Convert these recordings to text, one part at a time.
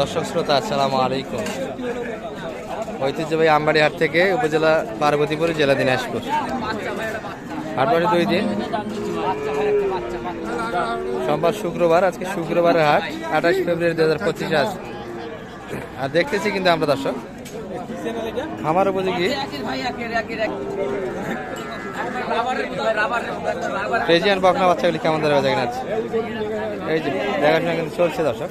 দর্শক শ্রোতা, আসসালামু আলাইকুম। ঐতিহ্যবাহী আমবাড়ি হাট থেকে উপজেলা পার্বতীপুর, জেলা দিনাজপুর। হাট বসে দুই দিন। সোমবার শুক্রবার, আজকে শুক্রবারের হাট, আঠাশ ফেব্রুয়ারি দু হাজার পঁচিশে আছে আর দেখতেছি কিন্তু আমরা দর্শক আমার উপযোগী। বকনা বাচ্চাগুলি কেমন ধরে বাজা কিনা আছে? এই যে, দেখাশোনা কিন্তু চলছে দর্শক।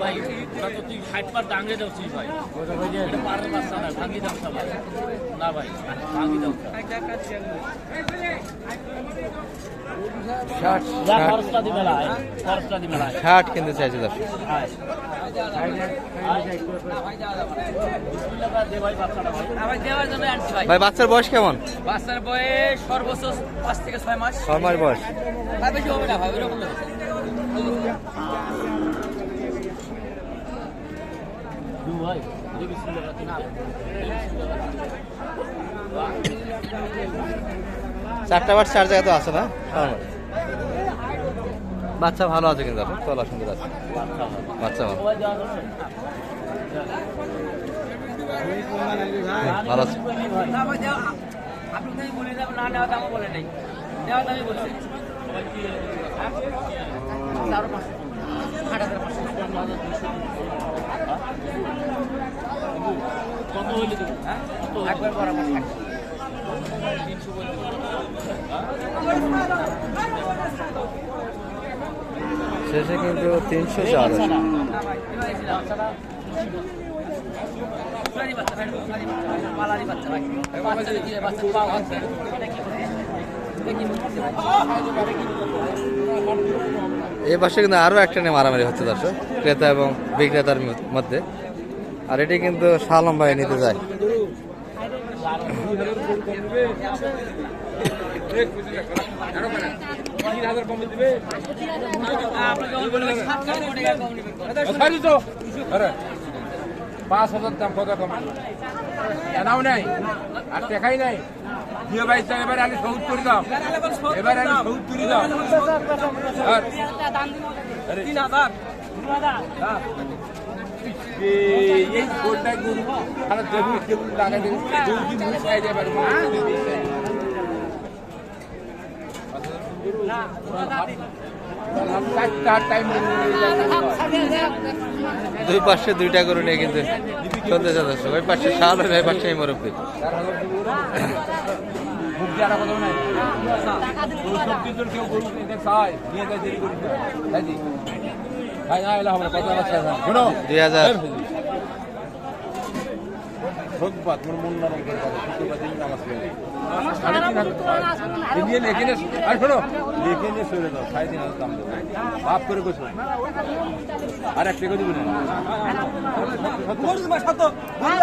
ভাই ওরা তো তুই ষাট পার ডাঙে যাচ্ছিস ভাই। এটা পারের বাচ্চা না ভাঙি দাও ভাই না ভাই ভাঙি দাও ষাট যা ষাট। খরচটা দিবে না খরচটা দিবে না ষাট কিনতে চাইছে দর্শক ভাই বাচ্চাটা ভাই আবার দেওয়ার জন্য আনছি ভাই ভাই বাচ্চার বয়স কেমন? বাচ্চার বয়স সর্বোচ্চ পাঁচ থেকে ছয় মাস। ছয় মাস বয়স। বেশি হবে না ভাই ওইরকম না। দু ভাই দুই বিসমিল্লাহ রাখি না চারটা বার চার জায়গা তো আছে না? ছয় বাচ্চা ভালো আছে কিন্তু দর্শক তলা সুন্দর আছে বাচ্চা ভালো। ভালো। আছে দেওয়া আপনি তো বলে দেবেন না নেওয়া দামও বলে নাই নেওয়া দামই বলছে আরও পাঁচশো আট হাজার পাঁচশো হ্যাঁ। শেষে কিন্তু তিনশো চার? এই পাশে কিন্তু আরও একটা নিয়ে মারামারি হচ্ছে, দর্শক ক্রেতা এবং বিক্রেতার মধ্যে আর এটি কিন্তু সালম ভাই নিতে যায়। পাঁচ হাজার দাম কত কম এনাও নাই আর টেকাই নাই দিয়ে ভাই তো এবার আমি সৌদ করে দাম এবার আমি সৌদ করে দাম। তিন হাজার। এই- এই গোলটা গরু আর দেখুন কেবল লাগাই দেবে গরু কি মুখ খাই যাবে দুই পাশে দুইটা করে নিয়ে কিন্তু চলতেছে দর্শক ওই পাশে শাল ওই পাশে মুরব্বী। কেউ গরু কিনতে চায় নিয়ে যায় দুই হাজার। মন আর একটা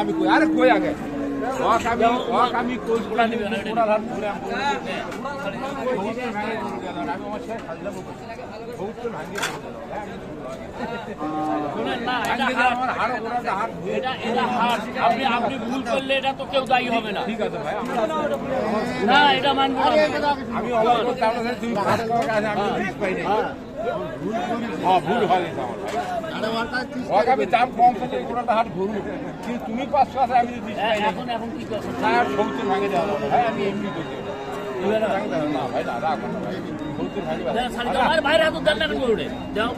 আমি আরে কই আগে? না হাট আপনি আপনি ভুল করলে এটা তো কেউ দায়ী হবে না। ঠিক আছে ভাই না এটা মানবো আমি অবাক করতে তুমি আমি পাই নাই। হ্যাঁ ভুল হয় ওয়াক আমি দাম কম থাকে গোড়াটা হাত ঘুরু কিন্তু তুমি পাঁচশো আছে আমি এখন এখন কি ভাঙে দেওয়া ভাই আমি এমনি না। ভাই না রাখো ভাঙে দেন না। করে যাও।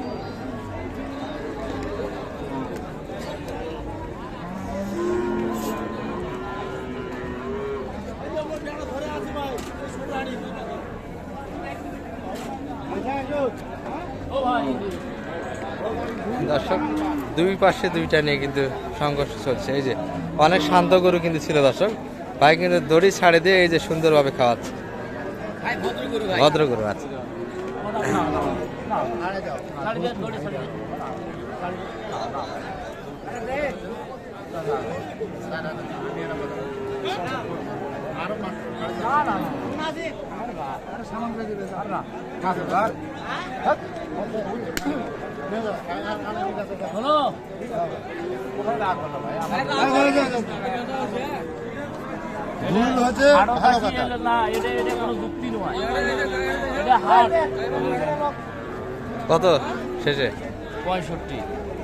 দর্শক দুই পাশে দুইটা নিয়ে কিন্তু সংঘর্ষ চলছে এই যে অনেক শান্ত গরু কিন্তু ছিল দর্শক ভাই কিন্তু দড়ি ছাড়ে দিয়ে এই যে সুন্দরভাবে খাওয়াচ্ছে ভদ্র গরু ভাই ভদ্র গরু আছে ছাড়ি না এটা এটা কোনো যুক্তি নয় এটা কত শেষে? পঁয়ষট্টি।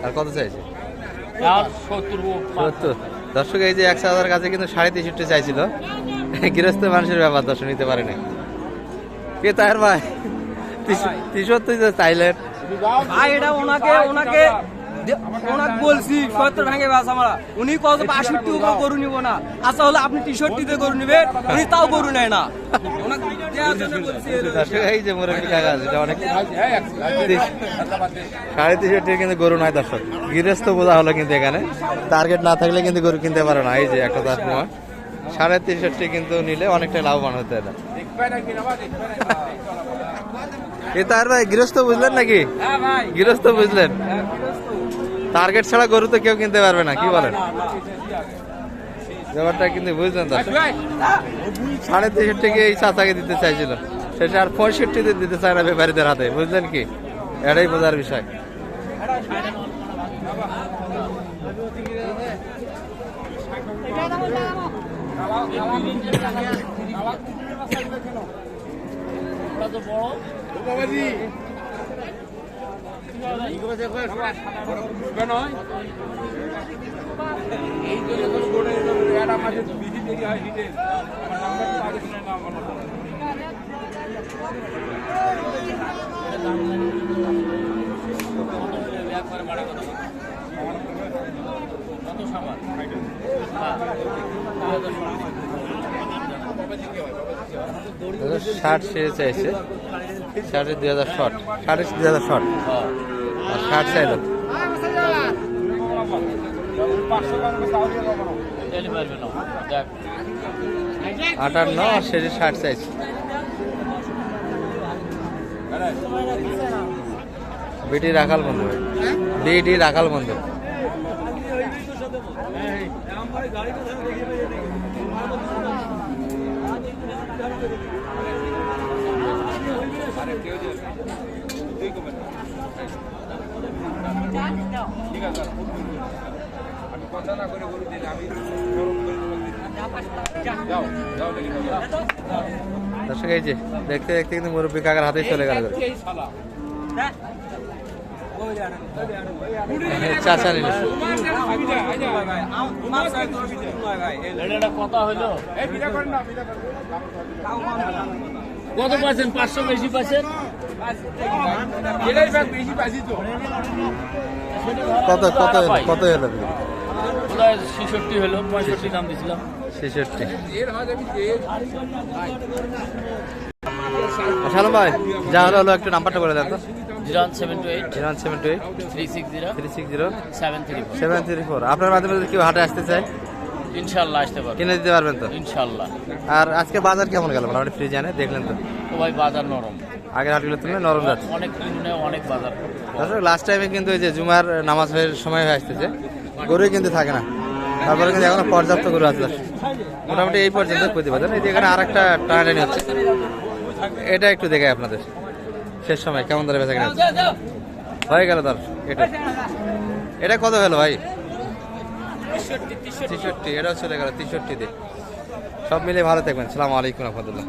আর কত চাইছে? সত্তর দর্শক এই যে একশো হাজার কাছে কিন্তু সাড়ে তেষট্টি চাইছিল। গৃহস্থ মানুষের ব্যাপার দর্শক নিতে পারেনি। কে তার ভাই? তেষট্টি তো চাইলেন ভাই এটা ওনাকে ওনাকে ওনাকে বলছি সত্তর ভেঙে বাস আমরা। উনি কত বাষট্টি উপরে গরু নিব না। আচ্ছা হলো আপনি টি শার্টটিতে গরু নিবেন উনি তাও গরু নেয় না। সাড়ে তেষট্টি কিন্তু গরু নয় দর্শক। গৃহস্থ বোঝা হলো কিন্তু এখানে। টার্গেট না থাকলে কিন্তু গরু কিনতে পারে না। এই যে একটা তার প্রমাণ সাড়ে তেষট্টি কিন্তু নিলে অনেকটা লাভবান হতে এটা এ তার ভাই গৃহস্থ বুঝলেন নাকি হ্যাঁ গৃহস্থ বুঝলেন টার্গেট ছাড়া গরু তো কেউ কিনতে পারবে না কি বলেন ব্যাপারটা কিন্তু বুঝলেন তো সাড়ে তেষট্টিকে এই চাচাকে দিতে চাইছিল শেষে আর পঁয়ষট্টিতে দিতে চায় না ব্যাপারীদের হাতে বুঝলেন কি এটাই বোঝার বিষয় বড় এই জন্য কোনো গোড়ে একটা মাঝে বিধি দেরি হয় হিটে। আমার নাম্বারটা আগে শুনে না আমার একবারে বাড়া কথা কত সাবান ষাট চাইছে ষাটে দুই হাজার শর্ট ষাটে দুই হাজার আর ষাট চাইলো। আটান্ন আর ষাট চাইছে। বিটি রাখাল বন্ধু। বিটি রাখাল বন্ধু। ঠিক আছে আমি কথা না করে গরু দিলে আমি গরম করে দেবো যাও যাও দেখি যাও দর্শক এই যে দেখতে দেখতে কিন্তু মুরব্বী কাকার হাতেই চলে গেল। চাচা নিল কথা করেন কত পার্সেন্ট পাঁচশো বেশি পার্সেন্ট এটাই ব্যাগ বেশি পাইছি তো কত কত হলো কত হলো বোধহয় ছেষট্টি হলো পঁয়ষট্টি দাম দিছিলাম ছেষট্টি সালাম ভাই যা হলো হলো একটু নাম্বারটা করে দেন zero one seven two eight zero seven two eight three six zero three six zero seven three seven three four. আপনার মাধ্যমে কেউ হাটে আসতে চায় ইনশাল্লাহ আসতে কিনে দিতে পারবেন তো? ইনশাল্লাহ। আর আজকে বাজার কেমন গেল? মোটামুটি দেখলেন তো? ভাই বাজার নরম। আগের হাটগুলো তুলনায় নরম যাচ্ছে। অনেক কিনে অনেক বাজার দর্শক লাস্ট টাইমে কিন্তু এই যে জুমার নামাজ হয়ে সময় হয়ে আসতেছে গরুই কিন্তু থাকে না। তারপরে কিন্তু এখনও পর্যাপ্ত গরু আছে মোটামুটি এই পর্যন্ত প্রতিবেদন। এই যে এখানে আর একটা টানাটানি হচ্ছে। এটা একটু দেখাই আপনাদের। শেষ সময় কেমন ধরে বেচা গেছে হয়ে গেল তার এটা। এটা কত হলো ভাই? তেষট্টি এটাও চলে গেল তেষট্টিতে। সব মিলে ভালো থাকবেন। সালাম আলাইকুম রহমতুল্লাহ।